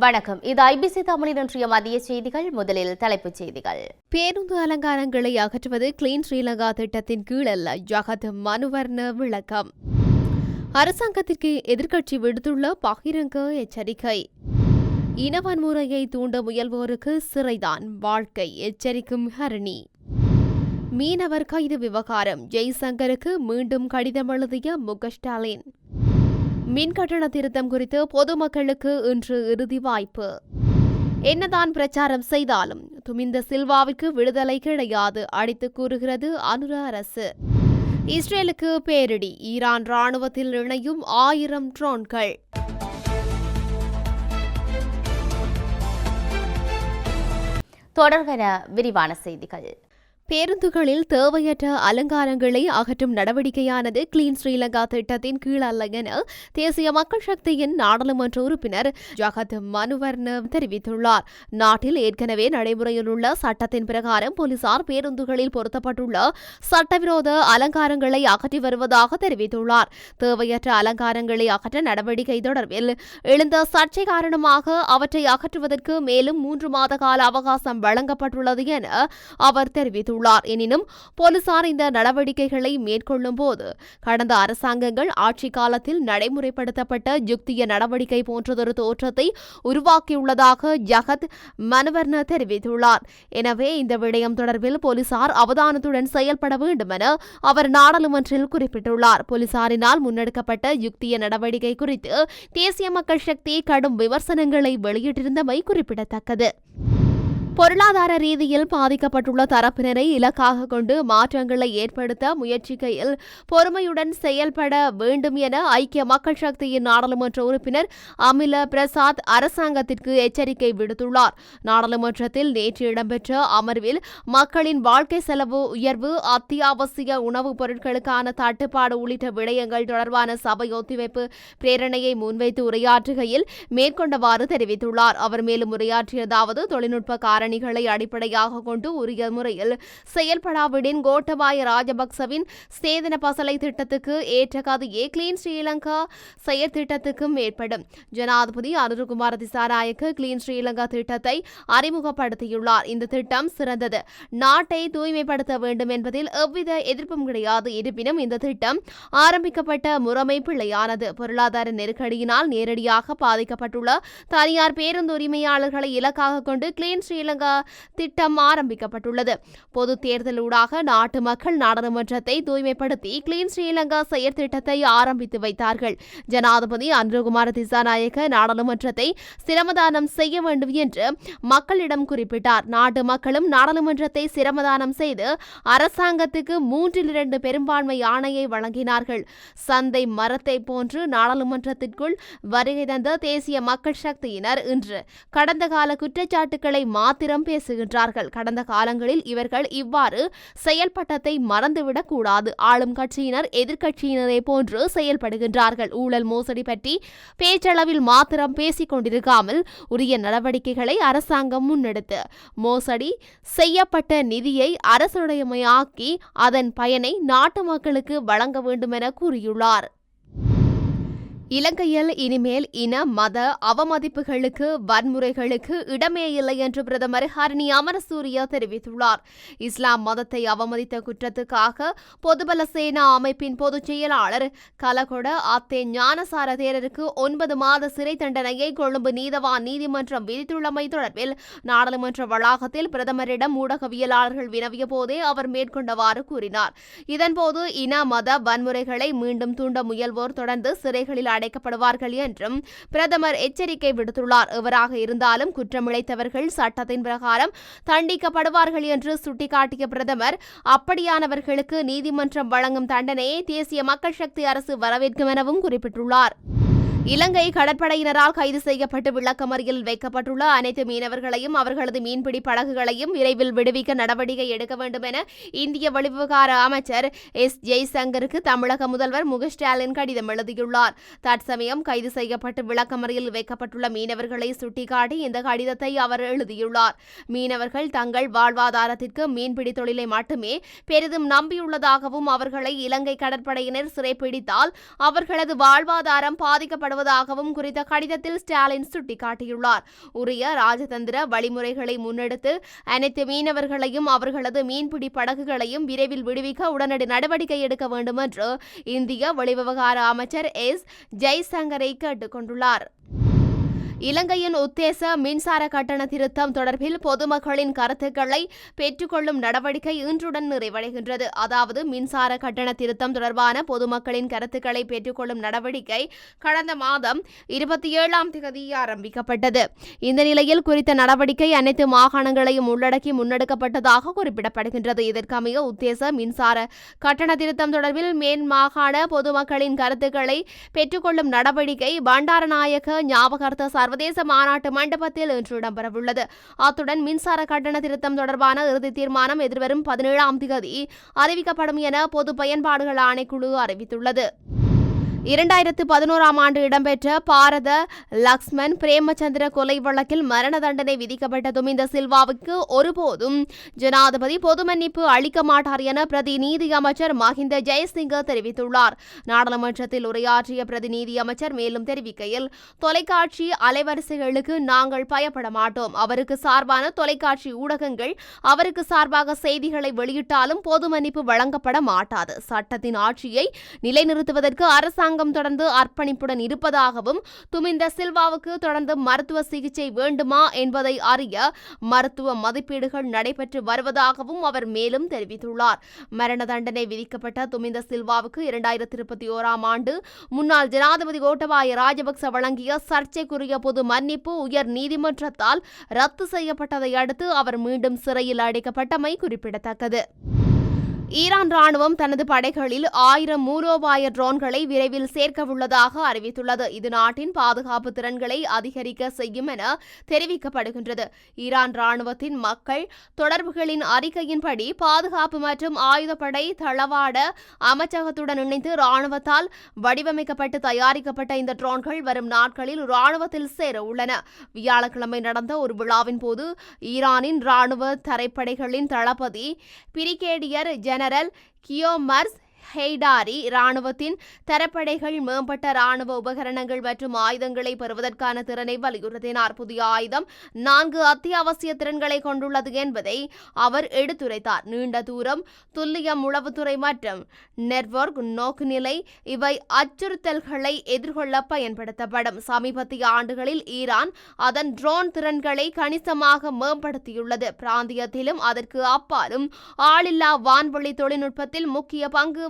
வணக்கம். இது ஐபிசி தமிழின் இன்றைய மதிய செய்திகள். முதலில் தலைப்புச் செய்திகள். பேருந்து அலங்காரங்களை அகற்றுவது கிளீன் ஸ்ரீலங்கா திட்டத்தின் கீழ் அல்ல. ஜகத் மனுவர்ண விளக்கம். அரசாங்கத்திற்கு எதிர்க்கட்சி விடுத்துள்ள பகிரங்க எச்சரிக்கை. இன வன்முறையை தூண்ட முயல்வோருக்கு சிறைதான் வாழ்க்கை. எச்சரிக்கும் ஹரணி. மீனவர் கைது விவகாரம். ஜெய்சங்கருக்கு மீண்டும் கடிதம் எழுதிய முக ஸ்டாலின். மின் கட்டண திருத்தம் குறித்து பொதுமக்களுக்கு இன்று இறுதி வாய்ப்பு. என்னதான் பிரச்சாரம் செய்தாலும் துமிந்த சில்வாவிற்கு விடுதலை கிடையாது அடித்து கூறுகிறது அனுர அரசு. இஸ்ரேலுக்கு பேரிடி ஈரான் ராணுவத்தில் இணையும் ஆயிரம் ட்ரோன்கள். தொடர்கிற விரிவான செய்திகள். பேருந்துகளில் தேவையற்ற அலங்காரங்களை அகற்றும் நடவடிக்கையானது கிளீன் ஸ்ரீலங்கா திட்டத்தின் கீழ் அல்ல என தேசிய மக்கள் சக்தியின் நாடாளுமன்ற உறுப்பினர் ஜகத் மனுவர்ண தெரிவித்துள்ளார். நாட்டில் ஏற்கனவே நடைமுறையில் உள்ள சட்டத்தின் பிரகாரம் போலீசார் பேருந்துகளில் பொருத்தப்பட்டுள்ள சட்டவிரோத அலங்காரங்களை அகற்றி வருவதாக தெரிவித்துள்ளார். தேவையற்ற அலங்காரங்களை அகற்ற நடவடிக்கை தொடர்பில் எழுந்த சர்ச்சை காரணமாக அவற்றை அகற்றுவதற்கு மேலும் மூன்று மாத கால அவகாசம் வழங்கப்பட்டுள்ளது என அவர் தெரிவித்துள்ளார். தெரிவித்துள்ளார் எனினும் போலீசார் இந்த நடவடிக்கைகளை மேற்கொள்ளும் போது கடந்த அரசாங்கங்கள் ஆட்சி காலத்தில் நடைமுறைப்படுத்தப்பட்ட யுக்திய நடவடிக்கை போன்றதொரு தோற்றத்தை உருவாக்கியுள்ளதாக ஜகத் மனவர்ண தெரிவித்துள்ளார். எனவே இந்த விடயம் தொடர்பில் போலீசார் அவதானத்துடன் செயல்பட வேண்டும் என அவர் நாடாளுமன்றில் குறிப்பிட்டுள்ளார். போலீசாரினால் முன்னெடுக்கப்பட்ட யுக்திய நடவடிக்கை குறித்து தேசிய மக்கள் சக்தி கடும் விமர்சனங்களை வெளியிட்டிருந்தமை குறிப்பிடத்தக்கது. பொருளாதார ரீதியில் பாதிக்கப்பட்டுள்ள தரப்பினரை இலக்காக கொண்டு மாற்றங்களை ஏற்படுத்த முயற்சிக்கையில் பொறுமையுடன் செயல்பட வேண்டும் என ஐக்கிய மக்கள் சக்தியின் நாடாளுமன்ற உறுப்பினர் அமில பிரசாத் அரசாங்கத்திற்கு எச்சரிக்கை விடுத்துள்ளார். நாடாளுமன்றத்தில் நேற்று இடம்பெற்ற அமர்வில் மக்களின் வாழ்க்கை செலவு உயர்வு அத்தியாவசிய உணவுப் பொருட்களுக்கான தட்டுப்பாடு உள்ளிட்ட விடயங்கள் தொடர்பான சபை ஒத்திவைப்பு பிரேரணையை முன்வைத்து உரையாற்றுகையில் மேற்கொண்டவாறு தெரிவித்துள்ளார். அவர் மேலும் உரையாற்றியதாவது தொழில்நுட்ப காரணிகளை அடிப்படையாக கொண்டு உரிய முறையில் செயல்படாவிடின் கோட்டபாய ராஜபக்சவின் சேதன பசலை திட்டத்துக்கு ஏற்ற கதையே கிளீன் ஸ்ரீலங்கா செயற்திட்டத்துக்கும் ஏற்படும். ஜனாதிபதி அனுருகுமார் திசாநாயக்க கிளீன் ஸ்ரீலங்கா திட்டத்தை அறிமுகப்படுத்தியுள்ளார். இந்த திட்டம் சிறந்தது. நாட்டை தூய்மைப்படுத்த வேண்டும் என்பதில் எவ்வித எதிர்ப்பும் கிடையாது. இருப்பினும் இந்த திட்டம் ஆரம்பிக்கப்பட்ட முறைமை பிள்ளையானது பொருளாதார நெருக்கடியினால் நேரடியாக பாதிக்கப்பட்டுள்ள தனியார் பேருந்து உரிமையாளர்களை இலக்காக கொண்டு கிளீன் ஸ்ரீலங்கா ஸ்ரீலங்கா திட்டம் ஆரம்பிக்கப்பட்டுள்ளது. பொது தேர்தலூடாக நாட்டு மக்கள் நாடாளுமன்றத்தை தூய்மைப்படுத்தி கிளீன் ஸ்ரீலங்கா செயற்திட்டத்தை ஆரம்பித்து வைத்தார்கள். ஜனாதிபதி அன்ருகுமார் திசாநாயக்க நாடாளுமன்றத்தை சிரமதானம் செய்ய வேண்டும் என்று மக்களிடம் குறிப்பிட்டார். நாட்டு மக்களும் நாடாளுமன்றத்தை சிரமதானம் செய்து அரசாங்கத்துக்கு மூன்றில் இரண்டு பெரும்பான்மை ஆணையை வழங்கினார்கள். சந்தை மரத்தை போன்று நாடாளுமன்றத்திற்குள் வருகை தந்த தேசிய மக்கள் சக்தியினர் இன்று கடந்த கால குற்றச்சாட்டுகளை மாற்ற மாத்திரம் பேசுகின்றார்கள். கடந்த காலங்களில் இவர்கள் இவ்வாறு செயல்பட்டத்தை மறந்துவிடக் கூடாது. ஆளும் கட்சியினர் எதிர்க்கட்சியினரை போன்று செயல்படுகின்றார்கள். ஊழல் மோசடி பற்றி பேச்சளவில் மாத்திரம் பேசிக் கொண்டிருக்காமல் உரிய நடவடிக்கைகளை அரசாங்கம் முன்னெடுத்து மோசடி செய்யப்பட்ட நிதியை அரசுடையமையாக்கி அதன் பயனை நாட்டு மக்களுக்கு வழங்க வேண்டும் என கூறியுள்ளார். இலங்கையில் இனிமேல் இன மத அவமதிப்புகளுக்கு வன்முறைகளுக்கு இடமே இல்லை என்று பிரதமர் ஹரணி அமரசூரிய தெரிவித்துள்ளார். இஸ்லாம் மதத்தை அவமதித்த குற்றத்துக்காக பொதுபல சேனா அமைப்பின் பொதுச் செயலாளர் கலகொட அத்தே ஞானசார தேரருக்கு ஒன்பது மாத சிறை தண்டனையை கொழும்பு நீதவான் நீதிமன்றம் விதித்துள்ளமை தொடர்பில் நாடாளுமன்ற வளாகத்தில் பிரதமரிடம் ஊடகவியலாளர்கள் வினவிய போதே அவர் மேற்கொண்டவாறு கூறினார். இதன்போது இன மத வன்முறைகளை மீண்டும் தூண்ட முயல்வோர் தொடர்ந்து சிறைகளில் அடைக்கப்படுவார்கள் என்றும் பிரதமர் எச்சரிக்கை விடுத்துள்ளார். எவராக இருந்தாலும் குற்றமிழைத்தவர்கள் சட்டத்தின் பிரகாரம் தண்டிக்கப்படுவார்கள் என்று சுட்டிக்காட்டிய பிரதமர் அப்படியானவர்களுக்கு நீதிமன்றம் வழங்கும் தண்டனையை தேசிய மக்கள் சக்தி அரசு வரவேற்கும் எனவும் குறிப்பிட்டுள்ளார். இலங்கை கடற்படையினரால் கைது செய்யப்பட்டு விளக்கமறியில் வைக்கப்பட்டுள்ள அனைத்து மீனவர்களையும் அவர்களது மீன்பிடி படகுகளையும் விரைவில் விடுவிக்க நடவடிக்கை எடுக்க வேண்டும் என இந்திய வெளிவிவகார அமைச்சர் எஸ் ஜெய்சங்கருக்கு தமிழக முதல்வர் மு ஸ்டாலின் கடிதம் எழுதியுள்ளார். தற்சமயம் கைது செய்யப்பட்டு விளக்கமறியில் வைக்கப்பட்டுள்ள மீனவர்களை சுட்டிக்காட்டி இந்த கடிதத்தை அவர் எழுதியுள்ளார். மீனவர்கள் தங்கள் வாழ்வாதாரத்திற்கு மீன்பிடி தொழிலை மட்டுமே பெரிதும் நம்பியுள்ளதாகவும் அவர்களை இலங்கை கடற்படையினர் சிறைப்பிடித்தால் அவர்களது வாழ்வாதாரம் பாதிக்கப்பட்ட தேவைப்படுவதாகவும் குறித்த கடிதத்தில் ஸ்டாலின் சுட்டிக்காட்டியுள்ளார். உரிய ராஜதந்திர வழிமுறைகளை முன்னெடுத்து அனைத்து மீனவர்களையும் அவர்களது மீன்பிடி படகுகளையும் விரைவில் விடுவிக்க உடனடி நடவடிக்கை எடுக்க வேண்டும் என்று இந்திய வெளிவிவகார அமைச்சர் எஸ். ஜெய்சங்கரை கேட்டுக் கொண்டுள்ளார் இலங்கையின் உத்தேச மின்சார கட்டண திருத்தம் தொடர்பில் பொதுமக்களின் கருத்துக்களை பெற்றுக்கொள்ளும் நடவடிக்கை இன்றுடன் நிறைவடைகின்றது. அதாவது மின்சார கட்டண திருத்தம் தொடர்பான பொதுமக்களின் கருத்துக்களை பெற்றுக்கொள்ளும் நடவடிக்கை கடந்த மாதம் இருபத்தி ஏழாம் தேதி ஆரம்பிக்கப்பட்டது. இந்த நிலையில் குறித்த நடவடிக்கை அனைத்து மாகாணங்களையும் உள்ளடக்கி முன்னெடுக்கப்பட்டதாக குறிப்பிடப்படுகின்றது. இதற்கமைய உத்தேச மின்சார கட்டண திருத்தம் தொடர்பில் மேன் மாகாண பொதுமக்களின் கருத்துக்களை பெற்றுக்கொள்ளும் நடவடிக்கை பண்டாரநாயக்க ஞாபகார்த்த சர்வதேச மாநாட்டு மண்டபத்தில் இன்று இடம்பெறவுள்ளது. அத்துடன் மின்சார கட்டண திருத்தம் தொடர்பான இறுதி தீர்மானம் எதிர்வரும் பதினேழாம் தேதி அறிவிக்கப்படும் என பொது பயன்பாடுகள் ஆணைக்குழு அறிவித்துள்ளது. இரண்டாயிரத்து பதினோராம் ஆண்டு இடம்பெற்ற பாரத லக்ஷ்மண் பிரேமச்சந்திர கொலை வழக்கில் மரண தண்டனை விதிக்கப்பட்டதும் இந்த சில்வாவுக்கு ஒருபோதும் ஜனாதிபதி பொது மன்னிப்பு அளிக்க மாட்டார் என பிரதி நீதி அமைச்சர் மஹிந்த ஜெயசிங்க தெரிவித்துள்ளார். நாடாளுமன்றத்தில் உரையாற்றிய பிரதி நீதி அமைச்சர் மேலும் தெரிவிக்கையில் தொலைக்காட்சி அலைவரிசைகளுக்கு நாங்கள் பயப்பட மாட்டோம். அவருக்கு சார்பான தொலைக்காட்சி ஊடகங்கள் அவருக்கு சார்பாக செய்திகளை வெளியிட்டாலும் பொது மன்னிப்பு வழங்கப்பட மாட்டாது. சட்டத்தின் ஆட்சியை நிலைநிறுத்துவதற்கு அரசாங்கம் தொடர்ந்து அர்ப்பணிப்புடன் இருப்பதாகவும் துமிந்த சில்வாவுக்கு தொடர்ந்து மருத்துவ சிகிச்சை வேண்டுமா என்பதை அறிய மருத்துவ மதிப்பீடுகள் நடைபெற்று வருவதாகவும் அவர் மேலும் தெரிவித்துள்ளார். மரண தண்டனை விதிக்கப்பட்ட துமிந்த சில்வாவுக்கு இரண்டாயிரத்தி இருபத்தி ஓராம் ஆண்டு முன்னாள் ஜனாதிபதி கோட்டபாய ராஜபக்ச வழங்கிய சர்ச்சைக்குரிய பொது மன்னிப்பு உயர் நீதிமன்றத்தால் ரத்து செய்யப்பட்டதை அடுத்து அவர் மீண்டும் சிறையில் அடைக்கப்பட்டமை குறிப்பிடத்தக்கது. ஈரான் ராணுவம் தனது படைகளில் ஆயிரம் மூலோபாய ட்ரோன்களை விரைவில் சேர்க்கவுள்ளதாக அறிவித்துள்ளது. இது நாட்டின் பாதுகாப்பு திறன்களை அதிகரிக்க செய்யும் என தெரிவிக்கப்படுகின்றது. ஈரான் ராணுவத்தின் மக்கள் தொடர்புகளின் அறிக்கையின்படி பாதுகாப்பு மற்றும் ஆயுதப்படை தளவாட அமைச்சகத்துடன் இணைந்து ராணுவத்தால் வடிவமைக்கப்பட்டு தயாரிக்கப்பட்ட இந்த ட்ரோன்கள் வரும் நாட்களில் ராணுவத்தில் சேர உள்ளன. வியாழக்கிழமை நடந்த ஒரு விழாவின் போது ஈரானின் ராணுவ தரைப்படைகளின் தளபதி brigadier general canal Kio Mars Heidari ராணுவத்தின் தரப்படைகள் மேம்பட்ட ராணுவ உபகரணங்கள் மற்றும் ஆயுதங்களை பெறுவதற்கான திறனை வலியுறுத்தினார். புதிய ஆயுதம் நான்கு அத்தியாவசிய திறன்களை கொண்டுள்ளது என்பதை அவர் எடுத்துரைத்தார். நீண்ட தூரம் துல்லியம் உளவுத்துறை மற்றும் நெட்வொர்க் நோக்குநிலை இவை அச்சுறுத்தல்களை எதிர்கொள்ள பயன்படுத்தப்படும். சமீபத்திய ஆண்டுகளில் ஈரான் அதன் ட்ரோன் திறன்களை கணிசமாக மேம்படுத்தியுள்ளது. பிராந்தியத்திலும் அதற்கு அப்பாலும் ஆளில்லா வான்வழி தொழில்நுட்பத்தில் முக்கிய பங்கு